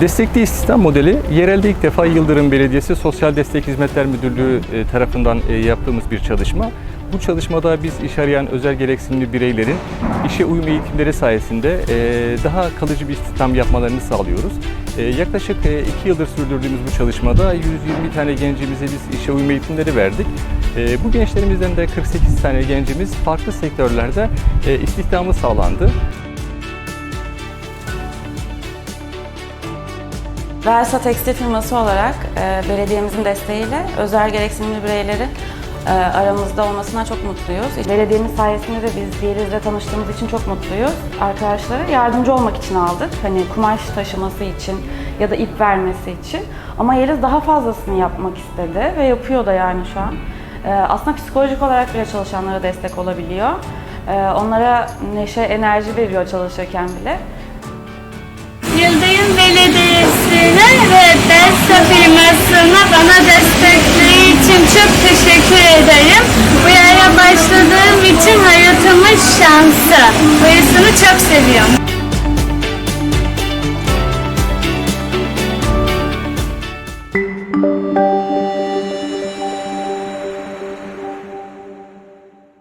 Destekli istihdam modeli yerelde ilk defa Yıldırım Belediyesi Sosyal Destek Hizmetler Müdürlüğü e, tarafından e, yaptığımız bir çalışma. Bu çalışmada biz iş arayan özel gereksinimli bireylerin işe uyum eğitimleri sayesinde e, daha kalıcı bir istihdam yapmalarını sağlıyoruz. Yaklaşık e, iki yıldır sürdürdüğümüz bu çalışmada 120 tane gencimize biz işe uyum eğitimleri verdik. Bu gençlerimizden de 48 tane gencimiz farklı sektörlerde istihdamı sağlandı. Versa Tekstil firması olarak e, belediyemizin desteğiyle özel gereksinimli bireyleri e, aramızda olmasına çok mutluyuz. Belediyemiz sayesinde de biz Yeliz'le tanıştığımız için çok mutluyuz. Arkadaşlara yardımcı olmak için aldık. Hani kumaş taşıması için ya da ip vermesi için. Ama Yeliz daha fazlasını yapmak istedi ve yapıyor da yani şu an. E, aslında psikolojik olarak bile çalışanlara destek olabiliyor. E, onlara neşe, enerji veriyor çalışırken bile. kısa firmasına bana destekleri için çok teşekkür ederim. Bu yere başladığım için hayatımın şansı. Burasını çok seviyorum.